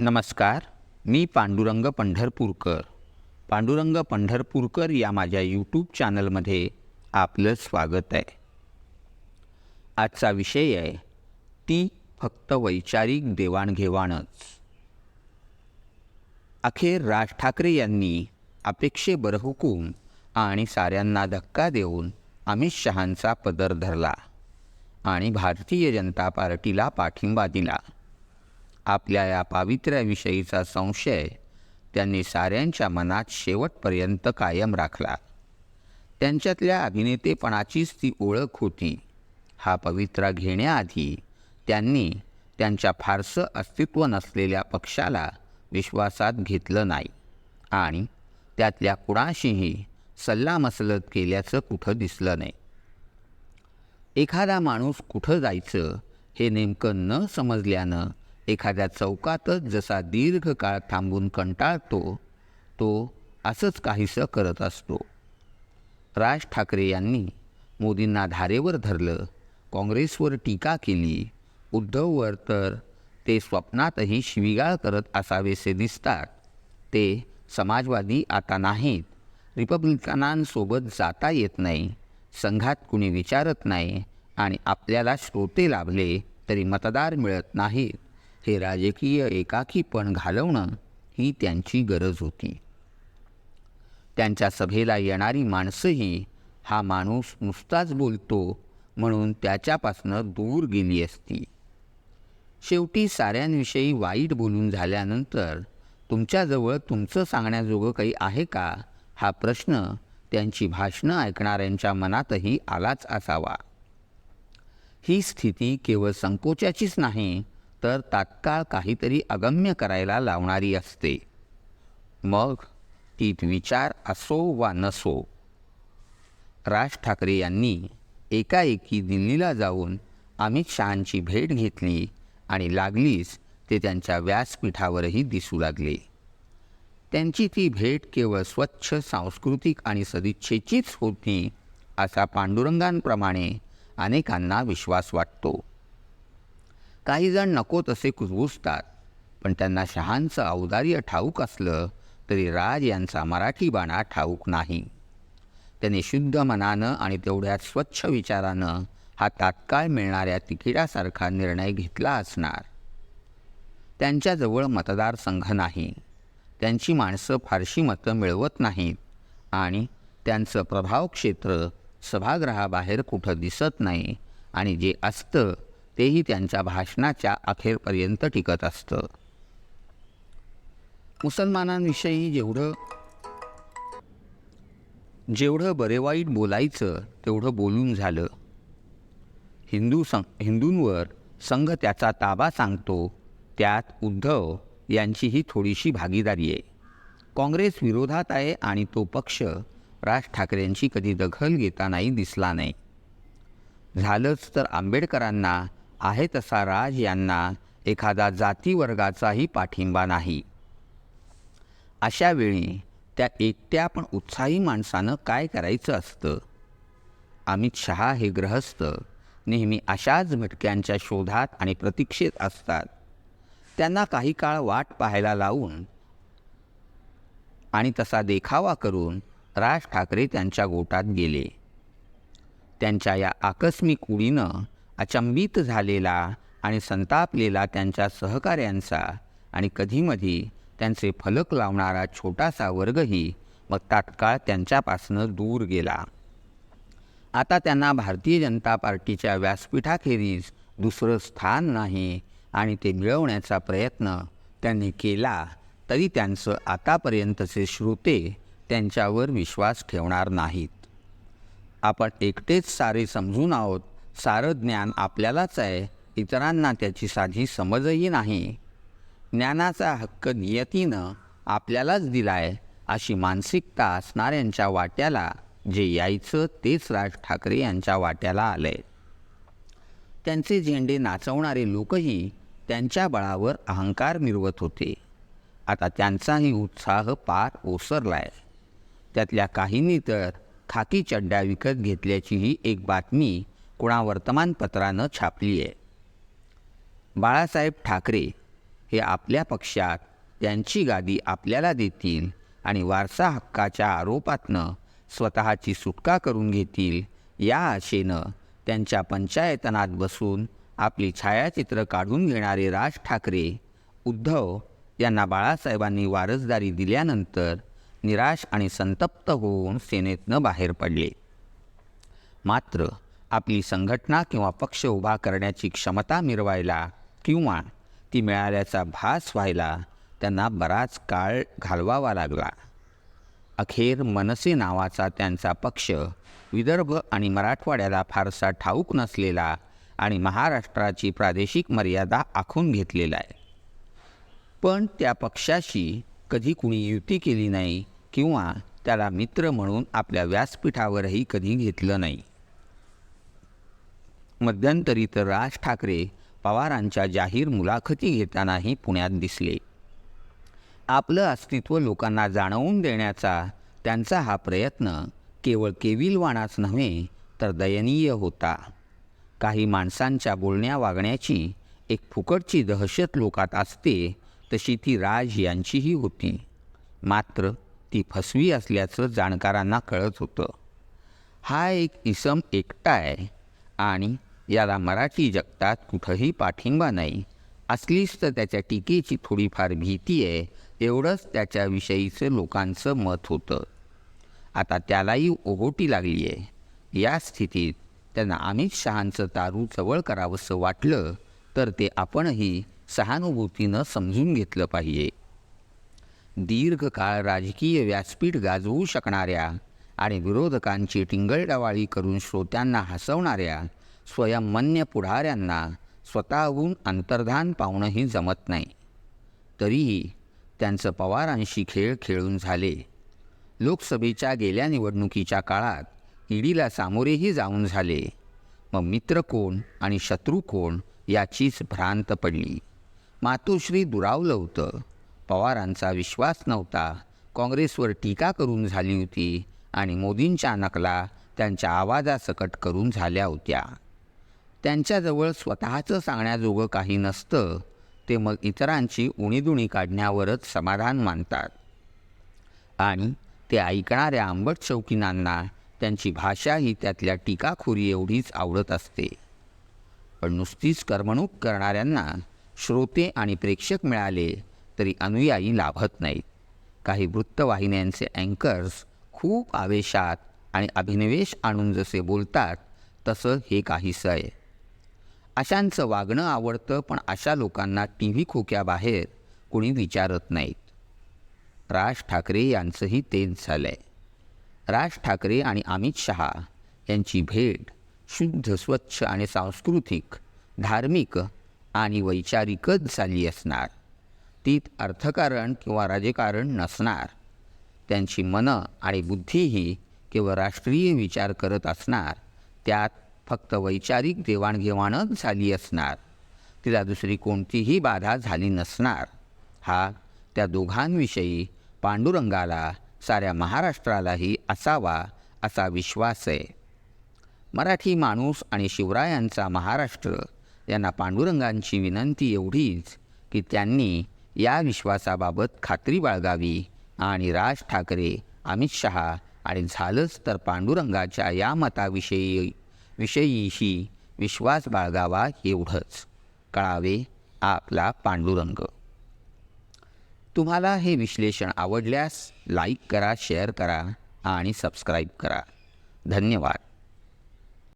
नमस्कार मी पांडुरंग पंढरपूरकर. पांडुरंग पंढरपूरकर या माझ्या यूट्यूब चॅनलमध्ये आपलं स्वागत आहे. आजचा विषय आहे ती फक्त वैचारिक देवाणघेवाणच. अखेर राज ठाकरे यांनी अपेक्षेबर हुकूम आणि साऱ्यांना धक्का देऊन अमित शहांचा पदर धरला आणि भारतीय जनता पार्टीला पाठिंबा दिला. आपल्या या पावित्र्याविषयीचा संशय त्यांनी साऱ्यांच्या मनात शेवटपर्यंत कायम राखला. त्यांच्यातल्या अभिनेतेपणाचीच ती ओळख होती. हा पवित्रा घेण्याआधी त्यांनी त्यांच्या फारसं अस्तित्व नसलेल्या पक्षाला विश्वासात घेतलं नाही आणि त्यातल्या कुणाशीही सल्लामसलत केल्याचं कुठं दिसलं नाही. एखादा माणूस कुठं जायचं हे नेमकं न समजल्यानं एखाद्या चौकातच जसा दीर्घकाळ थांबून कंटाळतो तो असंच काहीसं करत असतो. राज ठाकरे यांनी मोदींना धारेवर धरलं काँग्रेसवर टीका केली. उद्धववर तर ते स्वप्नातही शिवीगाळ करत असावेसे दिसतात. ते समाजवादी आता नाहीत. रिपब्लिकनांसोबत जाता येत नाही संघात कुणी विचारत नाही आणि आपल्याला श्रोते लाभले तरी मतदार मिळत नाहीत. हे राजकीय एकाकीपण घालवणं ही त्यांची गरज होती. त्यांच्या सभेला येणारी माणसंही हा माणूस नुसताच बोलतो म्हणून त्याच्यापासनं दूर गेली असती. शेवटी साऱ्यांविषयी वाईट बोलून झाल्यानंतर तुमच्याजवळ तुमचं सांगण्याजोगं काही आहे का हा प्रश्न त्यांची भाषणं ऐकणाऱ्यांच्या मनातही आलाच असावा. ही स्थिती केवळ संकोचाचीच नाही तर तात्काळ काहीतरी अगम्य करायला लावणारी असते. मग ती विचार असो वा नसो राज ठाकरे यांनी एकाएकी दिल्लीला जाऊन अमित शहांची भेट घेतली आणि लागलीच ते त्यांच्या व्यासपीठावरही दिसू लागले. त्यांची ती भेट केवळ स्वच्छ सांस्कृतिक आणि सदिच्छेचीच होती असा पांडुरंगांप्रमाणे अनेकांना विश्वास वाटतो. काही जण नको तसे कुजबुजतात. पण त्यांना शहांचं औदार्य ठाऊक असलं तरी राज यांचा मराठी बाणा ठाऊक नाही. त्याने शुद्ध मनानं आणि तेवढ्याच स्वच्छ विचारानं हा तात्काळ मिळणाऱ्या तिकिटासारखा निर्णय घेतला असणार. त्यांच्याजवळ मतदारसंघ नाही. त्यांची माणसं फारशी मतं मिळवत नाहीत आणि त्यांचं प्रभाव क्षेत्र सभागृहाबाहेर कुठं दिसत नाही आणि जे असतं तेही त्यांच्या भाषणाच्या अखेरपर्यंत टिकत असतं. मुसलमानांविषयी जेवढं जेवढं बरे वाईट बोलायचं तेवढं बोलून झालं. हिंदू सं हिंदूंवर संघ त्याचा ताबा सांगतो त्यात उद्धव यांचीही थोडीशी भागीदारी आहे. काँग्रेस विरोधात आहे आणि तो पक्ष राज ठाकरेंची कधी दखल घेतानाही दिसला नाही. झालंच तर आंबेडकरांना आहे तसा राज यांना एखादा जातीवर्गाचाही पाठिंबा नाही. अशावेळी त्या एकट्या पण उत्साही माणसानं काय करायचं असतं? अमित शहा हे ग्रहस्थ नेहमी अशाच भटक्यांच्या शोधात आणि प्रतीक्षेत असतात. त्यांना काही काळ वाट पाहायला लावून आणि तसा देखावा करून राज ठाकरे त्यांच्या गोटात गेले. त्यांच्या या आकस्मिक उडीनं अचंबित झालेला आणि संतापलेला त्यांच्या सहकाऱ्यांचा आणि कधीमधी त्यांचे फलक लावणारा छोटासा वर्गही मग तात्काळ त्यांच्यापासनं दूर गेला. आता त्यांना भारतीय जनता पार्टीच्या व्यासपीठाखेरीज दुसरं स्थान नाही आणि ते मिळवण्याचा प्रयत्न त्यांनी केला तरी त्यांचं आतापर्यंतचे श्रोते त्यांच्यावर विश्वास ठेवणार नाहीत. आपण एकटेच सारे समजून आहोत सारं ज्ञान आपल्यालाच आहे. इतरांना त्याची साधी समजही नाही. ज्ञानाचा हक्क नियतीनं आपल्यालाच दिला आहे अशी मानसिकता असणाऱ्यांच्या वाट्याला जे यायचं तेच राज ठाकरे यांच्या वाट्याला आलं आहे त्यांचे झेंडे नाचवणारे लोकही त्यांच्या बळावर अहंकार मिरवत होते. आता त्यांचाही उत्साह पार ओसरला आहे त्यातल्या काहींनी तर खाकी चड्ड्या विकत घेतल्याचीही एक बातमी कुणा वर्तमानपत्रानं छापली आहे बाळासाहेब ठाकरे हे आपल्या पक्षात त्यांची गादी आपल्याला देतील आणि वारसा हक्काच्या आरोपातनं स्वतःची सुटका करून घेतील या आशेनं त्यांच्या पंचायतनात बसून आपली छायाचित्र काढून घेणारे राज ठाकरे उद्धव यांना बाळासाहेबांनी वारसदारी दिल्यानंतर निराश आणि संतप्त होऊन सेनेतनं बाहेर पडले. मात्र आपली संघटना किंवा पक्ष उभा करण्याची क्षमता मिरवायला किंवा ती मिळाल्याचा भास व्हायला त्यांना बराच काळ घालवावा लागला. अखेर मनसे नावाचा त्यांचा पक्ष विदर्भ आणि मराठवाड्याला फारसा ठाऊक नसलेला आणि महाराष्ट्राची प्रादेशिक मर्यादा आखून घेतलेला आहे. पण त्या पक्षाशी कधी कुणी युती केली नाही किंवा त्याला मित्र म्हणून आपल्या व्यासपीठावरही कधी घेतलं नाही. मध्यंतरी तर राज ठाकरे पवारांच्या जाहीर मुलाखती घेतानाही पुण्यात दिसले. आपलं अस्तित्व लोकांना जाणवून देण्याचा त्यांचा हा प्रयत्न केवळ केविलवाणाच नव्हे तर दयनीय होता. काही माणसांच्या बोलण्या वागण्याची एक फुकटची दहशत लोकात असते तशी ती राज यांचीही होती. मात्र ती फसवी असल्याचं जाणकारांना कळत होतं. हा एक इसम एकटा आहे आणि याला मराठी जगतात कुठंही पाठिंबा नाही. असलीच तर त्याच्या टीकेची थोडीफार भीती आहे एवढंच त्याच्याविषयीचं लोकांचं मत होतं. आता त्यालाही ओहोटी लागली आहे. या स्थितीत त्यांना अमित शहांचं तारू जवळ करावंसं वाटलं तर ते आपणही सहानुभूतीनं समजून घेतलं पाहिजे. दीर्घकाळ राजकीय व्यासपीठ गाजवू शकणाऱ्या आणि विरोधकांची टिंगलडवाळी करून श्रोत्यांना हसवणाऱ्या स्वयंमन्य पुढाऱ्यांना स्वतःहून अंतर्धान पावणंही जमत नाही. तरीही त्यांचं पवारांशी खेळ खेळून झाले. लोकसभेच्या गेल्या निवडणुकीच्या काळात ईडीला सामोरेही जाऊन झाले. मग मित्र कोण आणि शत्रू कोण याचीच भ्रांत पडली. मातोश्री दुरावलं होतं. पवारांचा विश्वास नव्हता. काँग्रेसवर टीका करून झाली होती आणि मोदींच्या नकला त्यांच्या आवाजासकट करून झाल्या होत्या. त्यांच्याजवळ स्वतःचं सांगण्याजोगं काही नसतं ते मग इतरांची उणीदुणी काढण्यावरच समाधान मानतात. आणि ते ऐकणाऱ्या आंबट शौकीनांना त्यांची भाषा ही त्यातल्या टीकाखोरी एवढीच आवडत असते. पण नुसतीच करमणूक करणाऱ्यांना श्रोते आणि प्रेक्षक मिळाले तरी अनुयायी लाभत नाहीत. काही वृत्तवाहिन्यांचे अँकर्स खूप आवेशात आणि अभिनिवेश आणून जसे बोलतात तसं हे काहीसं आहे. अशांचं वागणं आवडतं पण अशा लोकांना टी व्ही खोक्याबाहेर कोणी विचारत नाहीत. राज ठाकरे यांचंही तेच झालं आहे राज ठाकरे आणि अमित शहा यांची भेट शुद्ध स्वच्छ आणि सांस्कृतिक धार्मिक आणि वैचारिकच झाली असणार. तीत अर्थकारण किंवा राजकारण नसणार. त्यांची मनं आणि बुद्धीही केवळ राष्ट्रीय विचार करत असणार त्यात फक्त वैचारिक देवाणघेवाणच झाली असणार. तिला दुसरी कोणतीही बाधा झाली नसणार. हा त्या दोघांविषयी पांडुरंगाला साऱ्या महाराष्ट्रालाही असावा असा विश्वास आहे. मराठी माणूस आणि शिवरायांचा महाराष्ट्र यांना पांडुरंगांची विनंती एवढीच की त्यांनी या विश्वासाबाबत खात्री बाळगावी आणि राज ठाकरे अमित शहा आणि झालंच तर पांडुरंगाच्या या मताविषयी विषयीही विश्वास बाळगावा एवढंच. कळावे आपला पांडुरंग. तुम्हाला हे विश्लेषण आवडल्यास लाईक करा शेअर करा आणि सबस्क्राईब करा. धन्यवाद.